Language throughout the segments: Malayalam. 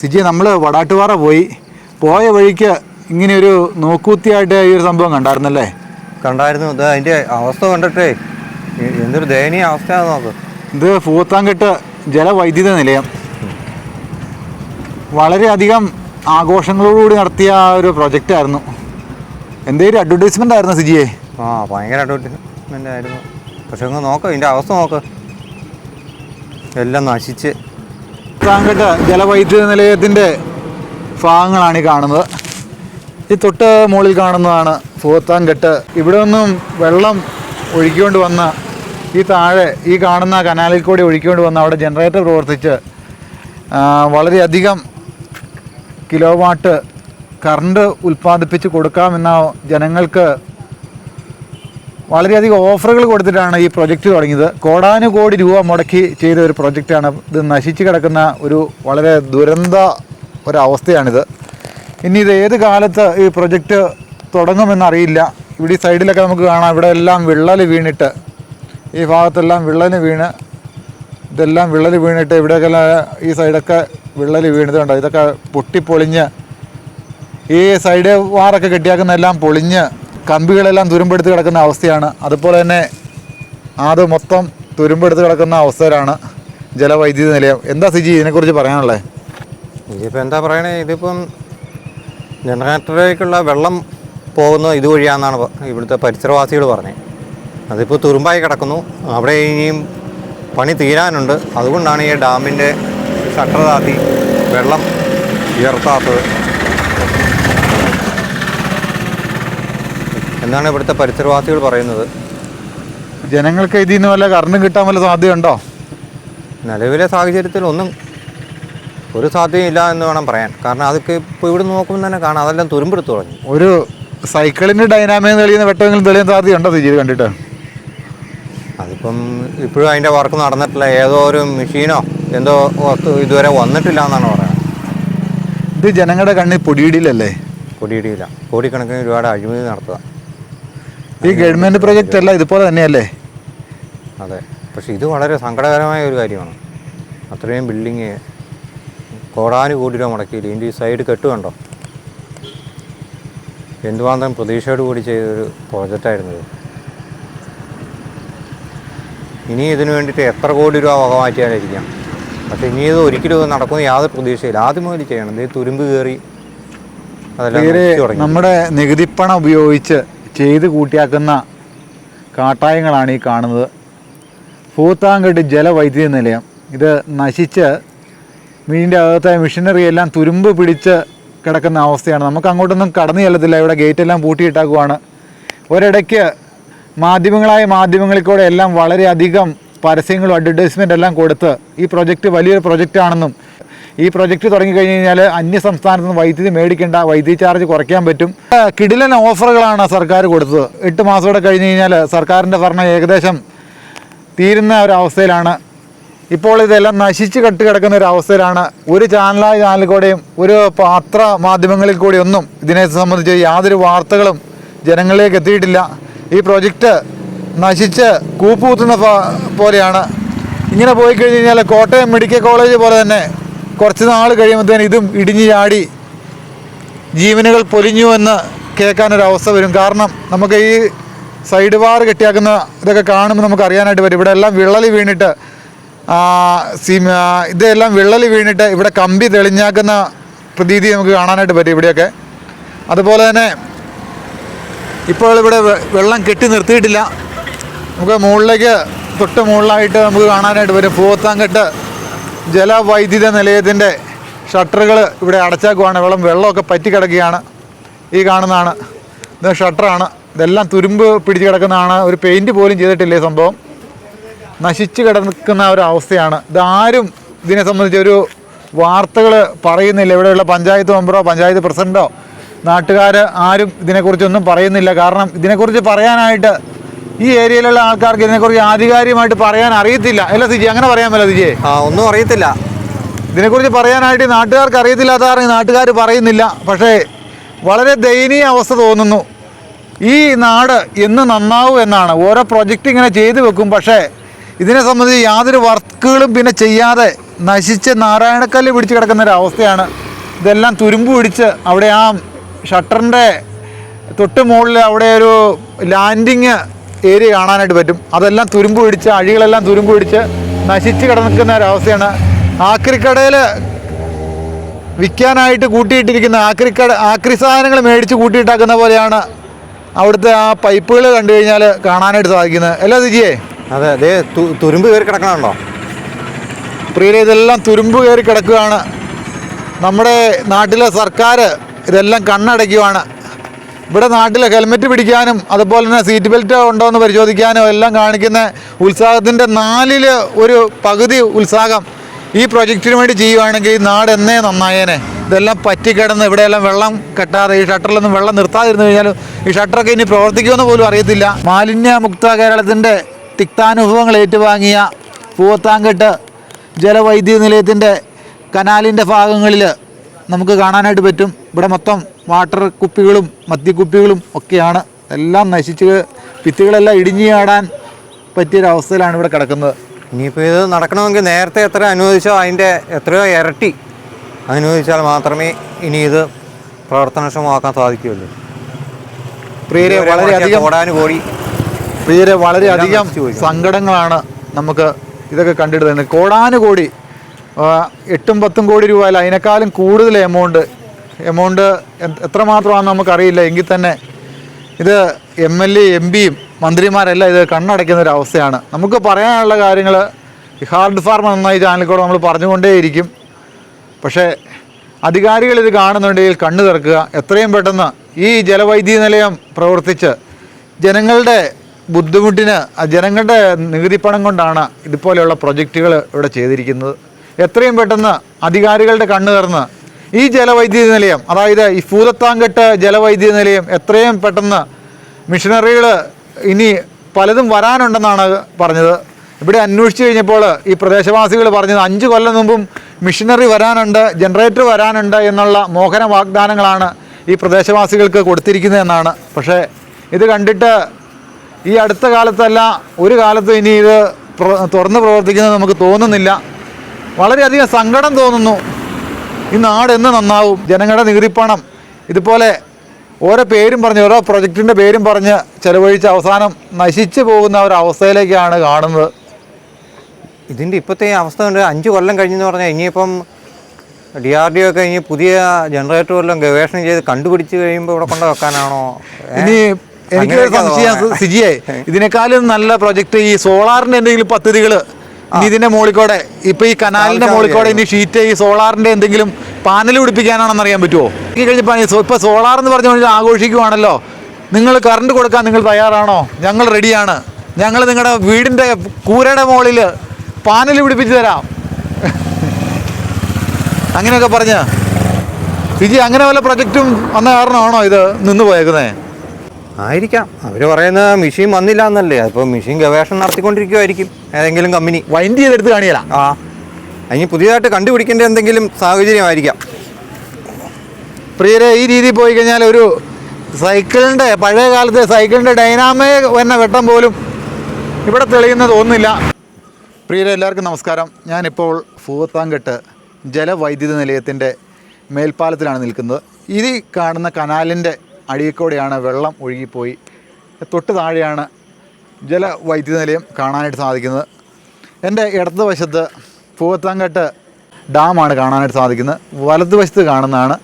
സിജി നമ്മൾ വടാട്ടുപാറ പോയി. പോയ വഴിക്ക് ഇങ്ങനെ ഒരു നോക്കൂത്തിയായിട്ട് ഈ ഒരു സംഭവം കണ്ടായിരുന്നല്ലേ? കണ്ടായിരുന്നു. ഇത് അതിന്റെ അവസ്ഥ കണ്ടിട്ടേ. എന്തൊരു ദയനീയ അവസ്ഥയാണെന്ന് നോക്ക്. ഇത് പൂത്താങ്കെട്ട് ജലവൈദ്യുത നിലയം. വളരെയധികം ആഘോഷങ്ങളോടുകൂടി നടത്തിയ ആ ഒരു പ്രൊജക്റ്റ് ആയിരുന്നു. എന്തെങ്കിലും അഡ്വർടൈസ്മെന്റ് ആയിരുന്നു സിജിയെ? ആ ഭയങ്കര അഡ്വർടൈസ്മെന്റ് ആയിരുന്നു. പക്ഷെ ഒന്ന് നോക്ക് ഇതിന്റെ അവസ്ഥ നോക്ക്. എല്ലാം നശിച്ച്. പൂത്താങ്കെട്ട് ജലവൈദ്യുത നിലയത്തിന്റെ ഭാഗങ്ങളാണ് ഈ കാണുന്നത്. ഈ തൊട്ട് മുകളിൽ കാണുന്നതാണ് പൂത്താങ്കെട്ട് ഇവിടെ നിന്നും വെള്ളം ഒഴുക്കിക്കൊണ്ട് വന്ന ഈ താഴെ ഈ കാണുന്ന കനാലിൽ കൂടി ഒഴുക്കിക്കൊണ്ട് വന്ന അവിടെ ജനറേറ്റർ പ്രവർത്തിച്ച് വളരെയധികം കിലോ വാട്ട് കറണ്ട് ഉൽപ്പാദിപ്പിച്ച് കൊടുക്കാമെന്ന ജനങ്ങൾക്ക് വളരെയധികം ഓഫറുകൾ കൊടുത്തിട്ടാണ് ഈ പ്രൊജക്റ്റ് തുടങ്ങിയത്. കോടാനുകോടി രൂപ മുടക്കി ചെയ്ത ഒരു പ്രൊജക്റ്റാണ് ഇത് നശിച്ചു കിടക്കുന്ന ഒരു വളരെ ദുരന്ത ഒരവസ്ഥയാണിത്. ഇനി ഇത് ഏത് കാലത്ത് ഈ പ്രൊജക്റ്റ് തുടങ്ങുമെന്നറിയില്ല ഇവിടെ ഈ സൈഡിലൊക്കെ നമുക്ക് കാണാം. ഇവിടെ എല്ലാം വിള്ളൽ വീണിട്ട് ഈ ഭാഗത്തെല്ലാം വിള്ളൽ വീണ് ഇതെല്ലാം വിള്ളൽ വീണിട്ട് ഇവിടെയൊക്കെ ഈ സൈഡൊക്കെ വിള്ളൽ വീണതുണ്ടോ ഇതൊക്കെ പൊട്ടിപ്പൊളിഞ്ഞ് ഈ സൈഡ് വാറൊക്കെ കെട്ടിയാക്കുന്ന എല്ലാം പൊളിഞ്ഞ് കമ്പികളെല്ലാം തുരുമ്പെടുത്ത് കിടക്കുന്ന അവസ്ഥയാണ്. അതുപോലെ തന്നെ അത് മൊത്തം തുരുമ്പെടുത്ത് കിടക്കുന്ന അവസ്ഥയിലാണ് ജലവൈദ്യുതി നിലയം. എന്താ സിജി ഇതിനെക്കുറിച്ച് പറയാനുള്ളത് ഇതിപ്പോൾ എന്താ പറയണേ? ഇതിപ്പം ജനറേറ്ററിലേക്കുള്ള വെള്ളം പോകുന്ന ഇതുവഴിയാണെന്നാണ് ഇവിടുത്തെ പരിസരവാസികൾ പറഞ്ഞത് അതിപ്പോൾ തുരുമ്പായി കിടക്കുന്നു. അവിടെ ഇനിയും പണി തീരാനുണ്ട്. അതുകൊണ്ടാണ് ഈ ഡാമിന്റെ ഷട്ടർ താത്തി വെള്ളം ഉയർത്താത്തത്. എന്നാണ് ഇവിടുത്തെ പരിസരവാസികൾ പറയുന്നത്. ജനങ്ങൾക്ക് ഇതിൽ നിന്ന് വല്ല കറണ്ടും കിട്ടാൻ വല്ല സാധ്യതയുണ്ടോ? നിലവിലെ സാഹചര്യത്തിൽ ഒന്നും ഒരു സാധ്യതയില്ല എന്ന് വേണം പറയാൻ. കാരണം അതൊക്കെ ഇപ്പോൾ ഇവിടെ നോക്കുമ്പോൾ തന്നെ കാണാം. അതെല്ലാം തുരുമ്പെടുത്ത് തുടങ്ങി ഒരു സൈക്കിളിന്റെ ഡൈനാമിക് തെളിയുന്ന വെട്ടമെങ്കിലും തെളിയാൻ സാധ്യതയുണ്ടോ ഇത് കണ്ടിട്ട്? അതിപ്പം ഇപ്പോഴും അതിന്റെ വർക്ക് നടന്നിട്ടില്ല. ഏതോ ഒരു മെഷീനോ എന്തോ വസ്തു ഇതുവരെ വന്നിട്ടില്ല എന്നാണ് പറയുന്നത്. ഇത് ജനങ്ങളുടെ കണ്ണിൽ പൊടിയിടിയിലല്ലേ? പൊടിയിടിയില്ല. കോടിക്കണക്കിന് ഒരുപാട് അഴിമതി നടത്തുക. ഈ ഗവൺമെന്റ് പ്രൊജക്റ്റ് അല്ല ഇതുപോലെ തന്നെയല്ലേ? അതെ. പക്ഷെ ഇത് വളരെ സങ്കടകരമായ ഒരു കാര്യമാണ്. അത്രയും ബിൽഡിങ് കോടാനുകോടി രൂപ മുടക്കിയില്ല ഇതിന്റെ ഈ സൈഡ് കെട്ടുകണ്ടോ? എന്തുമാത്രം പ്രതീക്ഷയോട് കൂടി ചെയ്തൊരു പ്രോജക്റ്റായിരുന്നു ഇത്. ഇനി ഇതിനു വേണ്ടിയിട്ട് എത്ര കോടി രൂപ വക മാറ്റിയാലിരിക്കാം പക്ഷെ ഇനി ഇത് ഒരിക്കലും നടക്കുന്ന യാതൊരു പ്രതീക്ഷയില്ല. ആദ്യം മുതൽ ചെയ്യണം. ഇത് തുരുമ്പ് കയറി അതെല്ലാം നമ്മുടെ നികുതിപ്പണം ഉപയോഗിച്ച് ചെയ്ത് കൂട്ടിയാക്കുന്ന കാട്ടായങ്ങളാണ് ഈ കാണുന്നത്. പൂത്താങ്കെട്ട് ജലവൈദ്യുതി നിലയം. ഇത് നശിച്ച് മീനിന്റെ അകത്തെ മെഷീനറി എല്ലാം തുരുമ്പ് പിടിച്ച് കിടക്കുന്ന അവസ്ഥയാണ്. നമുക്ക് അങ്ങോട്ടൊന്നും കടന്നു ചെല്ലത്തില്ല. ഇവിടെ ഗേറ്റ് എല്ലാം പൂട്ടിയിട്ടാക്കുവാണ്. ഒരിടയ്ക്ക് മാധ്യമങ്ങളായ മാധ്യമങ്ങളിൽ കൂടെ എല്ലാം വളരെയധികം പരസ്യങ്ങളും അഡ്വർടൈസ്മെന്റ് എല്ലാം കൊടുത്ത് ഈ പ്രൊജക്റ്റ് വലിയൊരു പ്രൊജക്റ്റ് ആണെന്നും ഈ പ്രൊജക്റ്റ് തുടങ്ങി കഴിഞ്ഞ് കഴിഞ്ഞാൽ അന്യ സംസ്ഥാനത്ത് നിന്ന് വൈദ്യുതി മേടിക്കേണ്ട വൈദ്യുതി ചാർജ് കുറയ്ക്കാൻ പറ്റും. കിടിലൻ ഓഫറുകളാണ് സർക്കാർ കൊടുത്തത്. എട്ട് മാസം കൂടെ കഴിഞ്ഞ് കഴിഞ്ഞാൽ സർക്കാരിന്റെ ഭരണം ഏകദേശം തീരുന്ന ഒരവസ്ഥയിലാണ് ഇപ്പോൾ ഇതെല്ലാം നശിച്ച് കെട്ട് കിടക്കുന്ന ഒരു അവസ്ഥയിലാണ്. ഒരു ചാനലായ ചാനലിൽ കൂടെയും ഒരു പത്ര മാധ്യമങ്ങളിൽ കൂടി ഒന്നും ഇതിനെ സംബന്ധിച്ച് യാതൊരു വാർത്തകളും ജനങ്ങളിലേക്ക് എത്തിയിട്ടില്ല. ഈ പ്രൊജക്റ്റ് നശിച്ച് കൂപ്പുകുത്തുന്ന പോലെയാണ്. ഇങ്ങനെ പോയി കഴിഞ്ഞ് കഴിഞ്ഞാൽ കോട്ടയം മെഡിക്കൽ കോളേജ് പോലെ തന്നെ കുറച്ച് നാൾ കഴിയുമ്പോഴത്തേന് ഇതും ഇടിഞ്ഞു ചാടി ജീവനുകൾ പൊലിഞ്ഞു എന്ന് കേൾക്കാനൊരവസ്ഥ വരും. കാരണം നമുക്ക് ഈ സൈഡ് ബാർ കെട്ടിയാക്കുന്ന ഇതൊക്കെ കാണുമ്പോൾ നമുക്ക് അറിയാനായിട്ട് വരും ഇവിടെ എല്ലാം വിള്ളൽ വീണിട്ട് സിമ- ഇതെല്ലാം വിള്ളൽ വീണിട്ട് ഇവിടെ കമ്പി തെളിഞ്ഞാക്കുന്ന പ്രതീതി നമുക്ക് കാണാനായിട്ട് പറ്റും ഇവിടെയൊക്കെ. അതുപോലെ തന്നെ ഇപ്പോൾ ഇവിടെ വെള്ളം കെട്ടി നിർത്തിയിട്ടില്ല. നമുക്ക് മുകളിലേക്ക് തൊട്ട് മുകളിലായിട്ട് നമുക്ക് കാണാനായിട്ട് വരും പൂവത്താങ്കെട്ട് ജലവൈദ്യുത നിലയത്തിന്റെ ഷട്ടറുകൾ ഇവിടെ അടച്ചാക്കുവാണ്. വെള്ളം വെള്ളമൊക്കെ പറ്റി കിടക്കുകയാണ് ഈ കാണുന്നതാണ്. ഇത് ഷട്ടറാണ്. ഇതെല്ലാം തുരുമ്പ് പിടിച്ച് കിടക്കുന്നതാണ്. ഒരു പെയിന്റ് പോലും ചെയ്തിട്ടില്ല ഈ സംഭവം. നശിച്ച് കിടക്കുന്ന ഒരു അവസ്ഥയാണ്. ഇതാരും ഇതിനെ സംബന്ധിച്ചൊരു വാർത്തകൾ പറയുന്നില്ല. ഇവിടെയുള്ള പഞ്ചായത്ത് മെമ്പറോ പഞ്ചായത്ത് പ്രസിഡന്റോ നാട്ടുകാർ ആരും ഇതിനെക്കുറിച്ചൊന്നും പറയുന്നില്ല. കാരണം ഇതിനെക്കുറിച്ച് പറയാനായിട്ട് ഈ ഏരിയയിലുള്ള ആൾക്കാർക്ക് ഇതിനെക്കുറിച്ച് ആധികാരികമായിട്ട് പറയാൻ അറിയത്തില്ല. അല്ല സിജി അങ്ങനെ പറയാൻ പറ്റില്ല സിജിയെ ആ ഒന്നും അറിയത്തില്ല. ഇതിനെക്കുറിച്ച് പറയാനായിട്ട് നാട്ടുകാർക്ക് അറിയത്തില്ലാത്ത കാരണം നാട്ടുകാർ പറയുന്നില്ല. പക്ഷേ വളരെ ദയനീയ അവസ്ഥ തോന്നുന്നു. ഈ നാട് എന്ന് നന്നാവും എന്നാണ്. ഓരോ പ്രൊജക്റ്റ് ഇങ്ങനെ ചെയ്തു വെക്കും. പക്ഷേ ഇതിനെ സംബന്ധിച്ച് യാതൊരു വർക്കുകളും പിന്നെ ചെയ്യാതെ നശിച്ച് നാരായണക്കല്ല് പിടിച്ച് കിടക്കുന്ന ഒരു അവസ്ഥയാണ്. ഇതെല്ലാം തുരുമ്പ് പിടിച്ച് അവിടെ ആ ഷട്ടറിന്റെ തൊട്ട് മുകളിൽ അവിടെ ഒരു ലാൻഡിങ് ഏരിയ കാണാനായിട്ട് പറ്റും. അതെല്ലാം തുരുമ്പ് പിടിച്ച് അഴികളെല്ലാം തുരുമ്പ് പിടിച്ച് നശിച്ച് കിടക്കുന്ന ഒരവസ്ഥയാണ്. ആക്രിക്കടയിൽ വിൽക്കാനായിട്ട് കൂട്ടിയിട്ടിരിക്കുന്ന ആക്രിക്കട ആക്രി സാധനങ്ങൾ മേടിച്ച് കൂട്ടിയിട്ടാക്കുന്ന പോലെയാണ് അവിടുത്തെ ആ പൈപ്പുകൾ കണ്ടു കഴിഞ്ഞാൽ കാണാനായിട്ട് സാധിക്കുന്നത്. അല്ല ദിജിയേ അതെ അതെ തുരുമ്പ് കയറി കിടക്കണുണ്ടോ? പ്രിയരെ ഇതെല്ലാം തുരുമ്പ് കയറി കിടക്കുകയാണ്. നമ്മുടെ നാട്ടിലെ സർക്കാർ ഇതെല്ലാം കണ്ണടയ്ക്കുവാണ്. ഇവിടെ നാട്ടിൽ ഹെൽമെറ്റ് പിടിക്കാനും അതുപോലെ തന്നെ സീറ്റ് ബെൽറ്റ് ഉണ്ടോ എന്ന് പരിശോധിക്കാനും എല്ലാം കാണിക്കുന്ന ഉത്സാഹത്തിന്റെ നാലിൽ ഒരു പകുതി ഉത്സാഹം ഈ പ്രൊജക്റ്റിന് വേണ്ടി ചെയ്യുവാണെങ്കിൽ ഈ നാട് എന്നേ നന്നായേനെ. ഇതെല്ലാം പറ്റിക്കിടന്ന് ഇവിടെയെല്ലാം വെള്ളം കെട്ടാതെ ഈ ഷട്ടറിലൊന്നും വെള്ളം നിർത്താതിരുന്നു കഴിഞ്ഞാൽ ഈ ഷട്ടറൊക്കെ ഇനി പ്രവർത്തിക്കുമെന്ന് പോലും അറിയത്തില്ല. മാലിന്യമുക്ത കേരളത്തിന്റെ തിക്താനുഭവങ്ങൾ ഏറ്റുവാങ്ങിയ പൂവത്താങ്കെട്ട് ജലവൈദ്യുതി നിലയത്തിന്റെ കനാലിന്റെ ഭാഗങ്ങളിൽ നമുക്ക് കാണാനായിട്ട് പറ്റും. ഇവിടെ മൊത്തം വാട്ടർ കുപ്പികളും മദ്യക്കുപ്പികളും ഒക്കെയാണ്. എല്ലാം നശിച്ച് ഭിത്തികളെല്ലാം ഇടിഞ്ഞു ചാടാൻ പറ്റിയൊരവസ്ഥയിലാണ് ഇവിടെ കിടക്കുന്നത്. ഇനിയിപ്പോൾ ഇത് നടക്കണമെങ്കിൽ നേരത്തെ എത്ര അനുവദിച്ചോ അതിന്റെ എത്രയോ ഇരട്ടി അനുവദിച്ചാൽ മാത്രമേ ഇനി ഇത് പ്രവർത്തനക്ഷമമാക്കാൻ സാധിക്കുകയുള്ളൂ. പ്രിയരെ വളരെ വളരെയധികം ഓടാൻ കൂടി പ്രിയരെ വളരെയധികം സങ്കടങ്ങളാണ് നമുക്ക് ഇതൊക്കെ കണ്ടിട്ട് തന്നെ കോടാനുകോടി എട്ടും പത്തും കോടി രൂപ അല്ല അതിനേക്കാളും കൂടുതൽ എമൗണ്ട് എമൗണ്ട് എത്രമാത്രമാണെന്ന് നമുക്കറിയില്ല. എങ്കിൽ തന്നെ ഇത് എം എൽ എ എം പിയും മന്ത്രിമാരെല്ലാം ഇത് കണ്ണടയ്ക്കുന്ന ഒരു അവസ്ഥയാണ്. നമുക്ക് പറയാനുള്ള കാര്യങ്ങൾ ഹാർഡ് ഫാർമ നന്നായി ചാനലിൽ കൂടെ നമ്മൾ പറഞ്ഞുകൊണ്ടേയിരിക്കും. പക്ഷേ അധികാരികൾ ഇത് കാണുന്നുണ്ടെങ്കിൽ കണ്ണു തുറക്കുക. എത്രയും പെട്ടെന്ന് ഈ ജലവൈദ്യുതി നിലയം പ്രവർത്തിച്ച് ജനങ്ങളുടെ ബുദ്ധിമുട്ടിന് ജനങ്ങളുടെ നികുതിപ്പണം കൊണ്ടാണ് ഇതുപോലെയുള്ള പ്രൊജക്റ്റുകൾ ഇവിടെ ചെയ്തിരിക്കുന്നത്. എത്രയും പെട്ടെന്ന് അധികാരികളുടെ കണ്ണു തുറന്ന് ഈ ജലവൈദ്യുതി നിലയം അതായത് ഈ ഭൂതത്താങ്കെട്ട് ജലവൈദ്യുതി നിലയം എത്രയും പെട്ടെന്ന് മിഷനറികൾ ഇനി പലതും വരാനുണ്ടെന്നാണ് പറഞ്ഞത്. ഇവിടെ അന്വേഷിച്ച് കഴിഞ്ഞപ്പോൾ ഈ പ്രദേശവാസികൾ പറഞ്ഞത് അഞ്ച് കൊല്ലം മുമ്പും മിഷനറി വരാനുണ്ട് ജനറേറ്റർ വരാനുണ്ട് എന്നുള്ള മോഹന വാഗ്ദാനങ്ങളാണ് ഈ പ്രദേശവാസികൾക്ക് കൊടുത്തിരിക്കുന്നതെന്നാണ് പക്ഷേ ഇത് കണ്ടിട്ട് ഈ അടുത്ത കാലത്തല്ല ഒരു കാലത്തും ഇനി ഇത് തുറന്ന് പ്രവർത്തിക്കുന്നത് നമുക്ക് തോന്നുന്നില്ല. വളരെയധികം സങ്കടം തോന്നുന്നു. ഈ നാട് എന്ന് നന്നാവും. ജനങ്ങളുടെ നികുതിപ്പണം. ഇതുപോലെ ഓരോ പേരും പറഞ്ഞ് ഓരോ പ്രൊജക്റ്റിന്റെ പേരും പറഞ്ഞ് ചെലവഴിച്ച് അവസാനം നശിച്ചു പോകുന്ന ഒരവസ്ഥയിലേക്കാണ് കാണുന്നത്. ഇതിന്റെ ഇപ്പോഴത്തെ അവസ്ഥ കൊണ്ട് അഞ്ച് കൊല്ലം കഴിഞ്ഞെന്ന് പറഞ്ഞാൽ ഇനിയിപ്പം ഡി ആർ ഡി ഒക്കെ ഇനി പുതിയ ജനറേറ്റർ വല്ലതും ഗവേഷണം ചെയ്ത് കണ്ടുപിടിച്ച് കഴിയുമ്പോൾ ഇവിടെ കൊണ്ട് വെക്കാനാണോ? ഇനി എനിക്ക് സംശയം. സിജിയെ ഇതിനേക്കാളും നല്ല പ്രൊജക്റ്റ് ഈ സോളാറിന്റെ എന്തെങ്കിലും പദ്ധതികൾ ഇതിന്റെ മുകളിൽ കൂടെ ഇപ്പൊ ഈ കനാലിന്റെ മോളിക്കോടെ മുകളിൽ ഇനി ഷീറ്റ് ഈ സോളാറിന്റെ എന്തെങ്കിലും പാനൽ പിടിപ്പിക്കാനാണെന്ന് അറിയാൻ പറ്റുമോ ഈ കഴിഞ്ഞപ്പോൾ സോ- ഇപ്പൊ സോളാർ എന്ന് പറഞ്ഞു ആഘോഷിക്കുവാണല്ലോ. നിങ്ങൾ കറണ്ട് കൊടുക്കാൻ നിങ്ങൾ തയ്യാറാണോ? ഞങ്ങൾ റെഡിയാണ്. ഞങ്ങൾ നിങ്ങളുടെ വീടിന്റെ കൂരയുടെ മുകളിൽ പാനൽ പിടിപ്പിച്ചു തരാം. അങ്ങനെയൊക്കെ പറഞ്ഞ്. വിജി അങ്ങനെ വല്ല പ്രൊജക്റ്റും വന്ന കാരണമാണോ ഇത് നിന്ന് പോയേക്കുന്നത് ആയിരിക്കാം. അവർ പറയുന്നത് മെഷീൻ വന്നില്ല എന്നല്ലേ? അപ്പോൾ മെഷീൻ ഗവേഷണം നടത്തിക്കൊണ്ടിരിക്കുമായിരിക്കും ഏതെങ്കിലും കമ്പനി വൈൻഡ് ചെയ്തെടുത്ത് കാണിയല്ല ആ. അതിന് പുതിയതായിട്ട് കണ്ടുപിടിക്കേണ്ട എന്തെങ്കിലും സാഹചര്യമായിരിക്കാം പ്രിയരെ ഈ രീതിയിൽ പോയി കഴിഞ്ഞാൽ ഒരു സൈക്കിളിന്റെ പഴയ കാലത്തെ സൈക്കിളിന്റെ ഡൈനാമേ വന്ന വെട്ടം പോലും ഇവിടെ തെളിയുന്നത് ഒന്നുമില്ല. പ്രിയരെ എല്ലാവർക്കും നമസ്കാരം. ഞാനിപ്പോൾ ഫൂവത്താങ്കെട്ട് ജലവൈദ്യുത നിലയത്തിന്റെ മേൽപ്പാലത്തിലാണ് നിൽക്കുന്നത്. ഈ കാണുന്ന കനാലിന്റെ അടിയിൽ കൂടെയാണ് വെള്ളം ഒഴുകിപ്പോയി. തൊട്ട് താഴെയാണ് ജലവൈദ്യുതി നിലയം കാണാനായിട്ട് സാധിക്കുന്നത്. എന്റെ ഇടത് വശത്ത് പൂവത്താങ്കട്ട് ഡാമാണ് കാണാനായിട്ട് സാധിക്കുന്നത്. വലതുവശത്ത് കാണുന്നതാണ്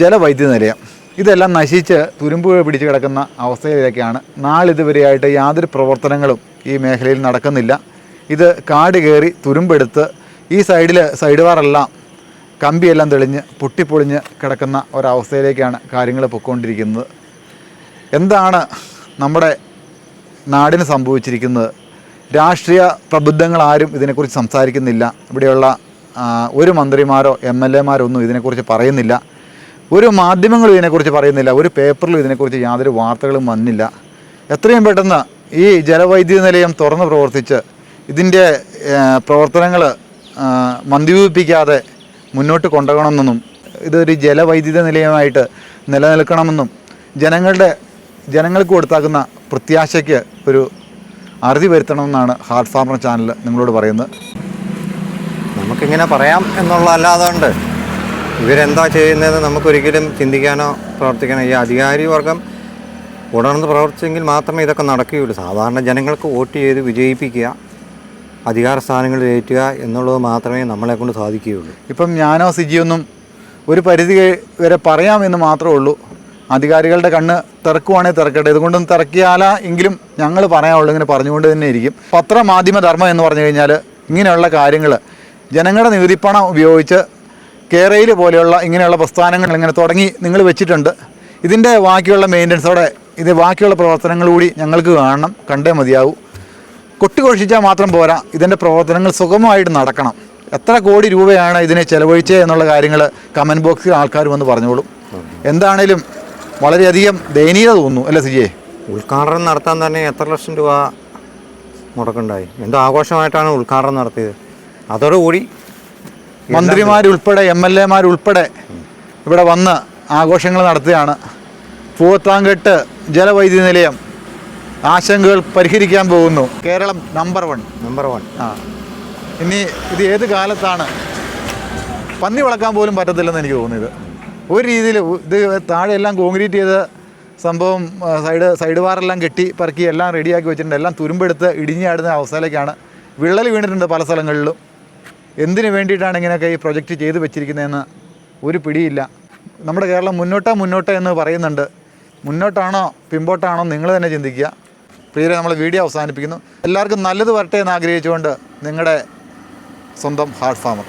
ജലവൈദ്യുതി നിലയം ഇതെല്ലാം നശിച്ച് തുരുമ്പ് പിടിച്ച് കിടക്കുന്ന അവസ്ഥയിലേക്കാണ്. നാളിതുവരെയായിട്ട് യാതൊരു പ്രവർത്തനങ്ങളും ഈ മേഖലയിൽ നടക്കുന്നില്ല. ഇത് കാട് കയറി തുരുമ്പെടുത്ത് ഈ സൈഡിൽ സൈഡ് വാറെല്ലാം കമ്പിയെല്ലാം തെളിഞ്ഞ് പൊട്ടിപ്പൊളിഞ്ഞ് കിടക്കുന്ന ഒരവസ്ഥയിലേക്കാണ് കാര്യങ്ങൾ പൊയ്ക്കൊണ്ടിരിക്കുന്നത്. എന്താണ് നമ്മുടെ നാടിന് സംഭവിച്ചിരിക്കുന്നത്? രാഷ്ട്രീയ പ്രബുദ്ധങ്ങൾ ആരും ഇതിനെക്കുറിച്ച് സംസാരിക്കുന്നില്ല. ഇവിടെയുള്ള ഒരു മന്ത്രിമാരോ എം എൽ എമാരോ ഒന്നും ഇതിനെക്കുറിച്ച് പറയുന്നില്ല. ഒരു മാധ്യമങ്ങളും ഇതിനെക്കുറിച്ച് പറയുന്നില്ല. ഒരു പേപ്പറിലും ഇതിനെക്കുറിച്ച് യാതൊരു വാർത്തകളും വന്നില്ല. എത്രയും പെട്ടെന്ന് ഈ ജലവൈദ്യുതി നിലയം തുറന്ന് പ്രവർത്തിച്ച് ഇതിന്റെ പ്രവർത്തനങ്ങൾ മന്ദീപിപ്പിക്കാതെ മുന്നോട്ട് കൊണ്ടുപോകണമെന്നും ഇതൊരു ജലവൈദ്യുത നിലയമായിട്ട് നിലനിൽക്കണമെന്നും ജനങ്ങളുടെ ജനങ്ങൾക്ക് കൊടുത്താക്കുന്ന പ്രത്യാശയ്ക്ക് ഒരു അറുതി വരുത്തണമെന്നാണ് ഹാർട്ട് ഫാർമർ ചാനൽ നിങ്ങളോട് പറയുന്നത്. നമുക്കിങ്ങനെ പറയാം എന്നുള്ളതല്ലാതുകൊണ്ട് ഇവരെന്താ ചെയ്യുന്നതെന്ന് നമുക്കൊരിക്കലും ചിന്തിക്കാനോ പ്രവർത്തിക്കാനോ ഈ അധികാരി വർഗം ഉണർന്ന് പ്രവർത്തിച്ചെങ്കിൽ മാത്രമേ ഇതൊക്കെ നടക്കുകയുള്ളൂ. സാധാരണ ജനങ്ങൾക്ക് വോട്ട് ചെയ്ത് വിജയിപ്പിക്കുക അധികാര സ്ഥാനങ്ങളിൽ ഏറ്റുക എന്നുള്ളത് മാത്രമേ നമ്മളെ കൊണ്ട് സാധിക്കുകയുള്ളൂ. ഇപ്പം ഞാനോ സിജിയൊന്നും ഒരു പരിധി വരെ പറയാമെന്ന് മാത്രമേ ഉള്ളൂ. അധികാരികളുടെ കണ്ണ് തിറക്കുവാണെങ്കിൽ തിറക്കട്ടെ. ഇതുകൊണ്ടും തിറക്കിയാല എങ്കിലും ഞങ്ങൾ പറയാനുള്ളൂ ഇങ്ങനെ പറഞ്ഞുകൊണ്ട് തന്നെ ഇരിക്കും. പത്രമാധ്യമ ധർമ്മം എന്ന് പറഞ്ഞു കഴിഞ്ഞാൽ ഇങ്ങനെയുള്ള കാര്യങ്ങൾ ജനങ്ങളുടെ നികുതിപ്പണം ഉപയോഗിച്ച് കേരയിൽ പോലെയുള്ള ഇങ്ങനെയുള്ള പ്രസ്ഥാനങ്ങൾ ഇങ്ങനെ തുടങ്ങി നിങ്ങൾ വെച്ചിട്ടുണ്ട്. ഇതിന്റെ ബാക്കിയുള്ള മെയിന്റനൻസോടെ ഇത് ബാക്കിയുള്ള പ്രവർത്തനങ്ങൾ കൂടി ഞങ്ങൾക്ക് കാണണം. കണ്ടേ മതിയാവൂ. കൊട്ടിഘോഷിച്ചാൽ മാത്രം പോരാ. ഇതിന്റെ പ്രവർത്തനങ്ങൾ സുഗമമായിട്ട് നടക്കണം. എത്ര കോടി രൂപയാണ് ഇതിനെ ചെലവഴിച്ചത് എന്നുള്ള കാര്യങ്ങൾ കമന്റ് ബോക്സിൽ ആൾക്കാർ വന്ന് പറഞ്ഞോളും. എന്താണേലും വളരെയധികം ദയനീയത തോന്നുന്നു. അല്ലേ സിജെ ഉദ്ഘാടനം നടത്താൻ തന്നെ എത്ര ലക്ഷം രൂപ മുടക്കുണ്ടായി. എന്തോ ആഘോഷമായിട്ടാണ് ഉദ്ഘാടനം നടത്തിയത്. അതോടുകൂടി മന്ത്രിമാരുൾപ്പെടെ എം എൽ എമാരുൾപ്പെടെ ഇവിടെ വന്ന് ആഘോഷങ്ങൾ നടത്തുകയാണ്. പൂവത്താങ്കെട്ട് ജലവൈദ്യുതി നിലയം ആശങ്കകൾ പരിഹരിക്കാൻ പോകുന്നു. Keralam number one number one ആ. ഇനി ഇത് ഏത് കാലത്താണ്? പന്നി വളക്കാൻ പോലും പറ്റത്തില്ലെന്ന് എനിക്ക് തോന്നിയത് ഒരു രീതിയിൽ ഇത് താഴെ എല്ലാം കോൺക്രീറ്റ് ചെയ്ത സംഭവം സൈഡ് സൈഡ് വാറെല്ലാം കെട്ടി പറക്കി എല്ലാം റെഡിയാക്കി വെച്ചിട്ടുണ്ട്. എല്ലാം തുരുമ്പെടുത്ത് ഇടിഞ്ഞാടുന്ന അവസ്ഥയിലേക്കാണ്. വിള്ളൽ വീണിട്ടുണ്ട് പല സ്ഥലങ്ങളിലും. എന്തിനു വേണ്ടിയിട്ടാണ് ഇങ്ങനെയൊക്കെ ഈ പ്രൊജക്റ്റ് ചെയ്ത് വെച്ചിരിക്കുന്നതെന്ന് ഒരു പിടിയില്ല. നമ്മുടെ കേരളം മുന്നോട്ടാ മുന്നോട്ടാ എന്ന് പറയുന്നുണ്ട്. മുന്നോട്ടാണോ പിമ്പോട്ടാണോ നിങ്ങൾ തന്നെ ചിന്തിക്കുക. പ്രിയരെ നമ്മൾ വീഡിയോ അവസാനിപ്പിക്കുന്നു. എല്ലാവർക്കും നല്ലത് വരട്ടെ എന്ന് ആഗ്രഹിച്ചുകൊണ്ട് നിങ്ങളുടെ സ്വന്തം ഹാർട്ട് ഫാമർ.